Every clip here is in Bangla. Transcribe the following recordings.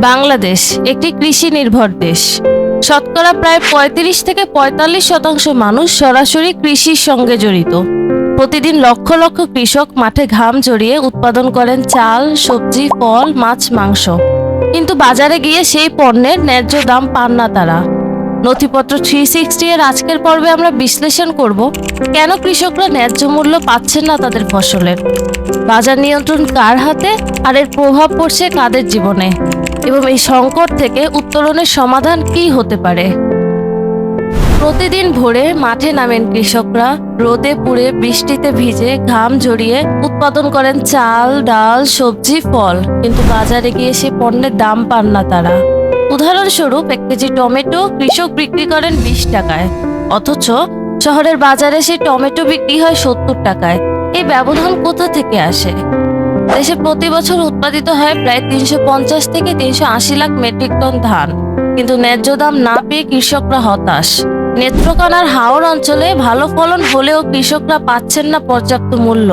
বাংলাদেশ, একটি কৃষি নির্ভর দেশ। শতকরা প্রায় পঁয়ত্রিশ থেকে পঁয়তাল্লিশ শতাংশ মানুষ সরাসরি কৃষির সঙ্গে জড়িত। প্রতিদিন লক্ষ লক্ষ কৃষক মাঠে ঘাম জড়িয়ে উৎপাদন করেন চাল, সবজি, ফল, মাছ, মাংস। কিন্তু বাজারে গিয়ে সেই পণ্যের ন্যায্য দাম পান না তারা। নথিপত্র থ্রি সিক্সটি এর আজকের পর্বে আমরা বিশ্লেষণ করব কেন কৃষকরা ন্যায্য মূল্য পাচ্ছেন না তাদের ফসলের। বাজার নিয়ন্ত্রণ কার হাতে আর এর প্রভাব পড়ছে কাদের জীবনে? এবং এই সংকট থেকে উত্তরণের সমাধান কি হতে পারে? প্রতিদিন ভোরে মাঠে নামেন কৃষকরা, রোদে পুড়ে বৃষ্টিতে ভিজে ঘাম ঝরিয়ে উৎপাদন করেন চাল, ডাল, সবজি, ফল। কিন্তু বাজারে গিয়ে সে পণ্যের দাম পান না তারা। উদাহরণস্বরূপ, এক কেজি টমেটো কৃষক বিক্রি করেন বিশ টাকায়, অথচ শহরের বাজারে সেই টমেটো বিক্রি হয় সত্তর টাকায়। এই ব্যবধান কোথা থেকে আসে? দেশে প্রতি বছর উৎপাদিত হয় প্রায় তিনশো পঞ্চাশ থেকে তিনশো আশি লাখ মেট্রিক টন ধান। কিন্তু ন্যায্য দাম না পেয়ে কৃষকরা হতাশ। নেত্রকোনার হাওড় অঞ্চলে ভালো ফলন হলেও কৃষকরা পাচ্ছেন না পর্যাপ্ত মূল্য।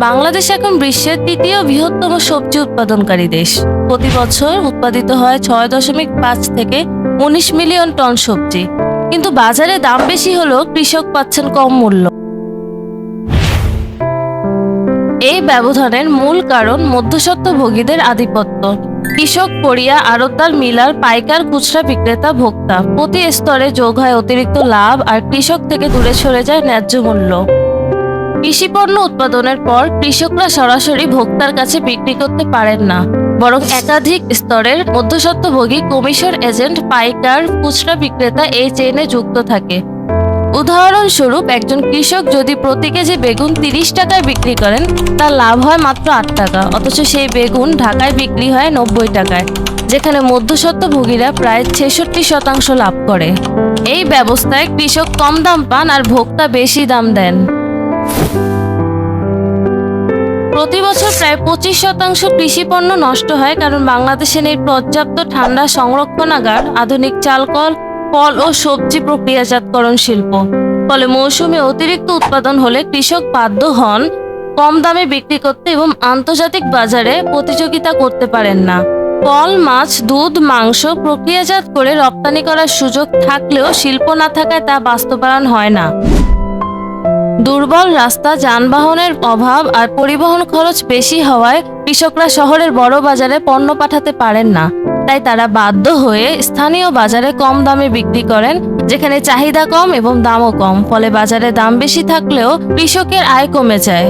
বাংলাদেশ এখন বিশ্বের তৃতীয় বৃহত্তম সবজি উৎপাদনকারী দেশ। প্রতি বছর উৎপাদিত হয় ছয় দশমিক পাঁচ থেকে উনিশ মিলিয়ন টন সবজি। কিন্তু বাজারে দাম বেশি হলেও কৃষক পাচ্ছেন কম মূল্য। এই ব্যবধানের মূল কারণ মধ্যস্বত্বভোগীদের আধিপত্য। কৃষক, পড়িয়া, আড়তদার, মিলার, পাইকার, খুচরা বিক্রেতা, ভোক্তা প্রতি স্তরে যোগ হয় অতিরিক্ত লাভ আর কৃষক থেকে দূরে সরে যায় ন্যায্য মূল্য। কৃষিপণ্য উৎপাদনের পর কৃষকরা সরাসরি ভোক্তার কাছে বিক্রি করতে পারেন না, বরং একাধিক স্তরের মধ্যস্বত্বভোগী কমিশন এজেন্ট পাইকার খুচরা বিক্রেতা এই চেইনে যুক্ত থাকে। উদাহরণস্বরূপ, একজন কৃষক যদি প্রতি কেজি বেগুন তিরিশ টাকায় বিক্রি করেন, তার লাভ হয় মাত্র আট টাকা, অথচ সেই বেগুন ঢাকায় বিক্রি হয় নব্বই টাকায়, যেখানে মধ্যস্বত্বভোগীরা প্রায় ছেষট্টি শতাংশ লাভ করে। এই ব্যবস্থায় কৃষক কম দাম পান আর ভোক্তা বেশি দাম দেন। প্রতি বছর প্রায় পঁচিশ শতাংশ কৃষি পণ্য নষ্ট হয়, কারণ বাংলাদেশে নেই পর্যাপ্ত ঠান্ডা সংরক্ষণাগার, আধুনিক চালকল, ফল ও সবজি প্রক্রিয়াজাতকরণ শিল্প। ফলে মৌসুমে অতিরিক্ত উৎপাদন হলে কৃষক বাধ্য হন কম দামে বিক্রি করতে এবং আন্তর্জাতিক বাজারে প্রতিযোগিতা করতে পারেন না। ফল, মাছ, দুধ, মাংস প্রক্রিয়াজাত করে রপ্তানি করার সুযোগ থাকলেও শিল্প না থাকায় তা বাস্তবায়ন হয় না। দুর্বল রাস্তা, যানবাহনের অভাব আর পরিবহন খরচ বেশি হওয়ায় কৃষকরা শহরের বড় বাজারে পণ্য পাঠাতে পারেন না। তাই তারা বাধ্য হয়ে স্থানীয় বাজারে কম দামে বিক্রি করেন, যেখানে চাহিদা কম এবং দামও কম। ফলে বাজারে দাম বেশি থাকলেও কৃষকের আয় কমে যায়।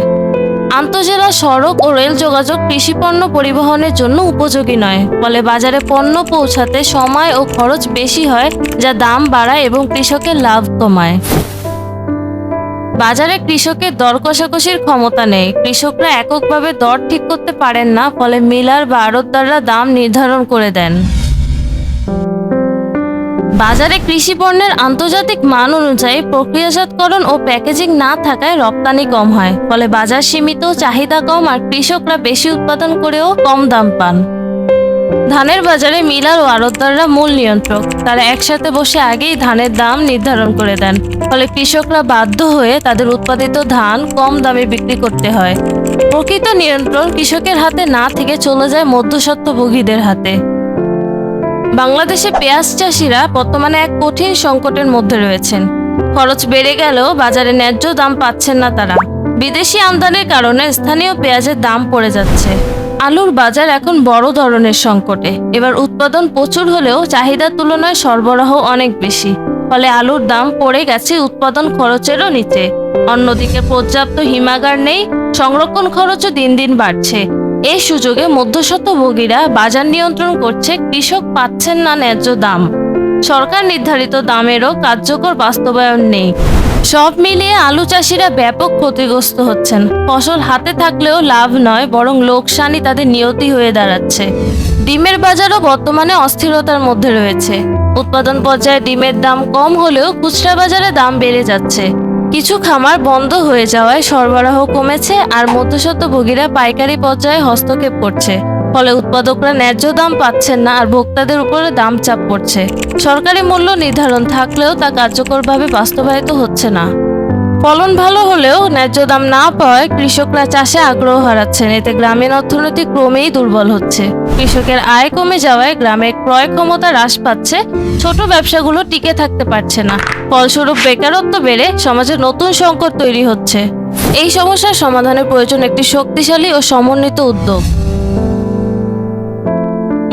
আন্তজেলা সড়ক ও রেল যোগাযোগ কৃষি পণ্য পরিবহনের জন্য উপযোগী নয়। ফলে বাজারে পণ্য পৌঁছাতে সময় ও খরচ বেশি হয়, যা দাম বাড়ায় এবং কৃষকের লাভ কমায়। বাজারে কৃষকের দর কষাকষির ক্ষমতা নেই। কৃষকরা এককভাবে দর ঠিক করতে পারেন না, ফলে মিলার বা আড়তদাররা দাম নির্ধারণ করে দেন। বাজারে কৃষি পণ্যের আন্তর্জাতিক মান অনুযায়ী প্রক্রিয়াজাতকরণ ও প্যাকেজিং না থাকায় রপ্তানি কম হয়, ফলে বাজার সীমিত, চাহিদা কম আর কৃষকরা বেশি উৎপাদন করেও কম দাম পান। ধানের বাজারে মিলার ও আড়তদাররা মূল নিয়ন্ত্রক। তারা একসাথে বসে আগেই ধানের দাম নির্ধারণ করে দেন। ফলে কৃষকরা বাধ্য হয়ে তাদের উৎপাদিত ধান কম দামে বিক্রি করতে হয়। প্রকৃত নিয়ন্ত্রণ কৃষকের হাতে না থেকে চলে যায় মধ্যস্বত্বভোগীদের হাতে। বাংলাদেশে পেঁয়াজ চাষিরা বর্তমানে এক কঠিন সংকটের মধ্যে রয়েছেন। খরচ বেড়ে গেলেও বাজারে ন্যায্য দাম পাচ্ছেন না তারা। বিদেশি আমদানির কারণে স্থানীয় পেঁয়াজের দাম পড়ে যাচ্ছে। আলুর বাজার এখন বড় ধরনের সংকটে। এবার উৎপাদন প্রচুর হলেও চাহিদার তুলনায় সরবরাহ অনেক বেশি। ফলে আলুর দাম পড়ে গেছে উৎপাদন খরচেরও নিচে। অন্যদিকে পর্যাপ্ত হিমাগার নেই, সংরক্ষণ খরচও দিন দিন বাড়ছে। এই সুযোগে মধ্যস্বত্বভোগীরা বাজার নিয়ন্ত্রণ করছে, কৃষক পাচ্ছেন না ন্যায্য দাম। সরকার নির্ধারিত দামেরও কার্যকর বাস্তবায়ন নেই। সব মিলিয়ে আলু চাষিরা ব্যাপক ক্ষতিগ্রস্ত হচ্ছেন। ফসল হাতে থাকলেও লাভ নয়, বরং লোকসানই তাদের নিয়তি হয়ে দাঁড়াচ্ছে। ডিমের বাজারও বর্তমানে অস্থিরতার মধ্যে রয়েছে। উৎপাদন পর্যায়ে ডিমের দাম কম হলেও খুচরা বাজারে দাম বেড়ে যাচ্ছে। কিছু খামার বন্ধ হয়ে যাওয়ায় সরবরাহ কমেছে, আর মধ্যস্বত্বভোগীরা পাইকারি পর্যায়ে হস্তক্ষেপ করছে। ফলে উৎপাদকরা ন্যায্য দাম পাচ্ছেন না আর ভোক্তাদের উপরে দাম চাপ পড়ছে। সরকারি মূল্য নির্ধারণ থাকলেও তা কার্যকরভাবে বাস্তবায়িত হচ্ছে না। ফলন ভালো হলেও ন্যায্য দাম না পাওয়ায় কৃষকরা চাষে আগ্রহ হারাচ্ছেন। এতে গ্রামীণ অর্থনীতি ক্রমেই দুর্বল হচ্ছে। কৃষকের আয় কমে যাওয়ায় গ্রামের ক্রয় ক্ষমতা হ্রাস পাচ্ছে। ছোট ব্যবসাগুলো টিকে থাকতে পারছে না। ফলস্বরূপ বেকারত্ব বেড়ে সমাজে নতুন সংকট তৈরি হচ্ছে। এই সমস্যার সমাধানের প্রয়োজন একটি শক্তিশালী ও সমন্বিত উদ্যোগ।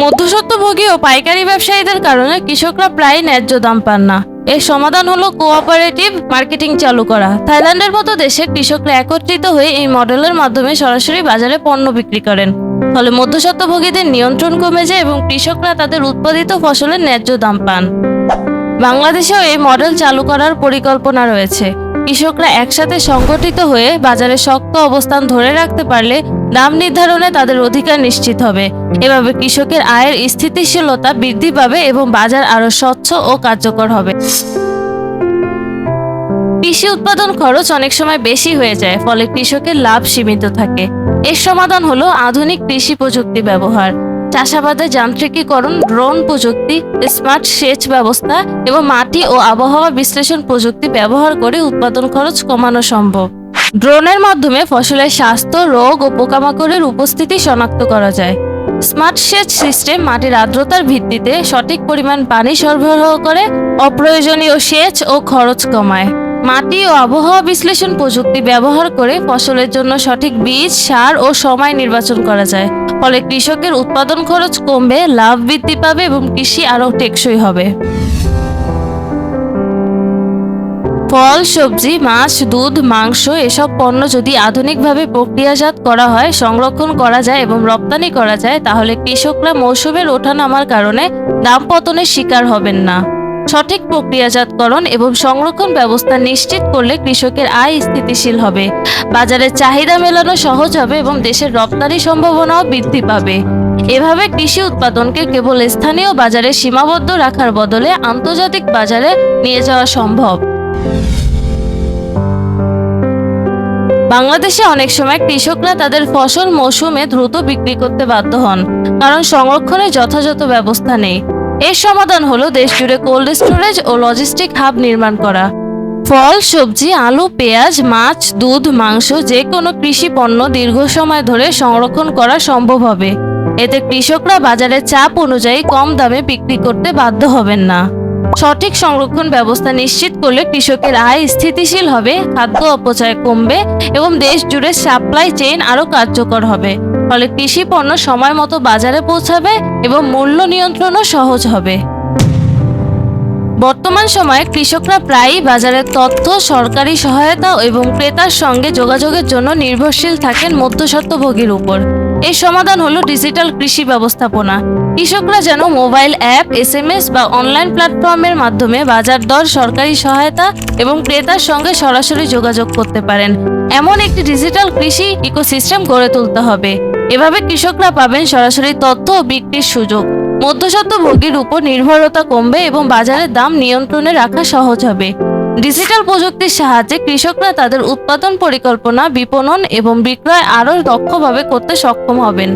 মধ্যস্বত্বভোগী ও পাইকারি ব্যবসায়ীদের কারণে কৃষকরা প্রায় ন্যায্য দাম পান না। এর সমাধান হলো কোঅপারেটিভ মার্কেটিং চালু করা। থাইল্যান্ডের মতো দেশে কৃষকরা একত্রিত হয়ে এই মডেলের মাধ্যমে সরাসরি বাজারে পণ্য বিক্রি করেন। ফলে মধ্যস্বত্বভোগীদের নিয়ন্ত্রণ কমে যায় এবং কৃষকরা তাদের উৎপাদিত ফসলের ন্যায্য দাম পান। বাংলাদেশেও এই মডেল চালু করার পরিকল্পনা রয়েছে। কৃষকরা একসাথে সংগঠিত হয়ে বাজারে শক্ত অবস্থান ধরে রাখতে পারলে দাম নির্ধারণে তাদের অধিকার নিশ্চিত হবে। এভাবে কৃষকের আয়ের স্থিতিশীলতা বৃদ্ধি পাবে এবং বাজার আরও স্বচ্ছ ও কার্যকর হবে। কৃষি উৎপাদন খরচ অনেক সময় বেশি হয়ে যায়, ফলে কৃষকের লাভ সীমিত থাকে। এর সমাধান হলো আধুনিক কৃষি প্রযুক্তি ব্যবহার। চাষাবাদে যান্ত্রিকীকরণ, ড্রোন প্রযুক্তি, স্মার্ট সেচ ব্যবস্থা এবং মাটি ও আবহাওয়া বিশ্লেষণ প্রযুক্তি ব্যবহার করে উৎপাদন খরচ কমানো সম্ভব। ড্রোনের মাধ্যমে ফসলের স্বাস্থ্য, রোগ ও পোকামাকড়ের উপস্থিতি শনাক্ত করা যায়। স্মার্ট সেচ সিস্টেম মাটির আর্দ্রতার ভিত্তিতে সঠিক পরিমাণ পানি সরবরাহ করে, অপ্রয়োজনীয় সেচ ও খরচ কমায়। মাটি ও আবহাওয়া বিশ্লেষণ প্রযুক্তি ব্যবহার করে ফসলের জন্য সঠিক বীজ, সার ও সময় নির্বাচন করা যায়। ফলে কৃষকের উৎপাদন খরচ কমবে, লাভ বৃদ্ধি পাবে এবং কৃষি আরও টেকসই হবে। ফল, সবজি, মাছ, দুধ, মাংস এসব পণ্য যদি আধুনিকভাবে প্রক্রিয়াজাত করা হয়, সংরক্ষণ করা যায় এবং রপ্তানি করা যায়, তাহলে কৃষকরা মৌসুমের ওঠানামার কারণে দাম পতনের শিকার হবেন না। সঠিক প্রক্রিয়াজাতকরণ এবং সংরক্ষণ ব্যবস্থা নিশ্চিত করলে কৃষকের আয় স্থিতিশীল হবে। বাজারে চাহিদা মেলানো সহজ হবে এবং দেশের রপ্তানি সম্ভাবনাও বৃদ্ধি পাবে। এভাবে কৃষি উৎপাদনকে কেবল স্থানীয় বাজারে সীমাবদ্ধ রাখার বদলে আন্তর্জাতিক বাজারে নিয়ে যাওয়া সম্ভব। বাংলাদেশে অনেক সময় কৃষকরা তাদের ফসল মৌসুমে দ্রুত বিক্রি করতে বাধ্য হন, কারণ সংরক্ষণের যথাযথ ব্যবস্থা নেই। এর সমাধান হলো দেশ জুড়ে কোল্ড স্টোরেজ ও লজিস্টিক হাব নির্মাণ করা। ফল, সবজি, আলু, পেঁয়াজ, মাছ, দুধ, মাংস যে কোনো কৃষি পণ্য দীর্ঘ সময় ধরে সংরক্ষণ করা সম্ভব হবে। এতে কৃষকরা বাজারের চাপ অনুযায়ী কম দামে বিক্রি করতে বাধ্য হবেন না। সঠিক সংরক্ষণ ব্যবস্থা নিশ্চিত করলে কৃষকের আয় স্থিতিশীল হবে, খাদ্য অপচয় কমবে এবং দেশ জুড়ে সাপ্লাই চেইন আরও কার্যকর হবে। ফলে কৃষি পণ্য সময় মতো বাজারে পৌঁছাবে এবং মূল্য নিয়ন্ত্রণও সহজ হবে। বর্তমান সময়ে কৃষকরা প্রায়ই বাজারের তথ্য, সরকারি সহায়তা এবং ক্রেতার সঙ্গে যোগাযোগের জন্য নির্ভরশীল থাকেন মধ্যস্বত্বভোগীর উপর। এর সমাধান হলো ডিজিটাল কৃষি ব্যবস্থাপনা। কৃষকরা যেন মোবাইল অ্যাপ এস বা অনলাইন প্ল্যাটফর্মের মাধ্যমে বাজার দর, সরকারি সহায়তা এবং ক্রেতার সঙ্গে সরাসরি যোগাযোগ করতে পারেন। এমন একটি ডিজিটাল কৃষি ইকোসিস্টেম গড়ে তুলতে হবে। এভাবে কৃষকরা পাবেন সরাসরি তথ্য ও বিক্রির সুযোগ। মধ্যস্বত্বভোগীর উপর নির্ভরতা কমবে এবং বাজারের দাম নিয়ন্ত্রণে রাখা সহজ হবে। ডিজিটাল প্রযুক্তির সাহায্যে কৃষকরা তাদের উৎপাদন পরিকল্পনা, বিপণন এবং বিক্রয় আরও দক্ষভাবে করতে সক্ষম হবেন।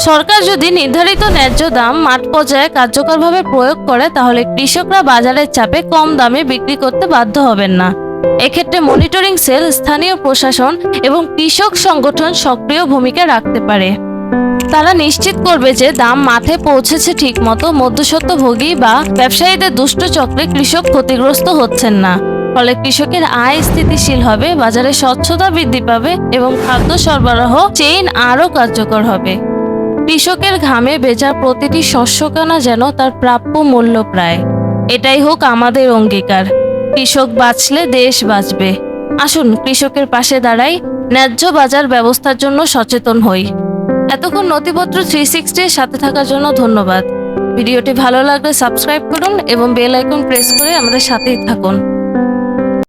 সরকার যদি নির্ধারিত ন্যায্য দাম মাঠ পর্যায়ে কার্যকরভাবে প্রয়োগ করে, তাহলে কৃষকরা বাজারের চাপে কম দামে বিক্রি করতে বাধ্য হবেন না। এক্ষেত্রে মনিটরিং সেল স্থানীয় প্রশাসন এবং কৃষক সংগঠন সক্রিয় ভূমিকা রাখতে পারে। তারা নিশ্চিত করবে যে দাম মাঠে পৌঁছেছে ঠিকমতো মধ্যস্বত্বভোগী বা ব্যবসায়ীদের দুষ্ট চক্রে কৃষক ক্ষতিগ্রস্ত হচ্ছেন না। ফলে কৃষকের আয় স্থিতিশীল হবে, বাজারে স্বচ্ছতা বৃদ্ধি পাবে এবং খাদ্য সরবরাহ চেইন আরও কার্যকর হবে। কৃষকের ঘামে বেচা প্রতিটি শস্য শস্যকানা যেন তার প্রাপ্য মূল্য প্রায়। এটাই হোক আমাদের অঙ্গীকার। কৃষক বাঁচলে দেশ বাঁচবে। আসুন, কৃষকের পাশে দাঁড়াই, ন্যায্য বাজার ব্যবস্থার জন্য সচেতন হই। এতক্ষণ নথিপত্র থ্রি সিক্সটির সাথে থাকার জন্য ধন্যবাদ। ভিডিওটি ভালো লাগলে সাবস্ক্রাইব করুন এবং বেল আইকন প্রেস করে আমাদের সাথেই থাকুন।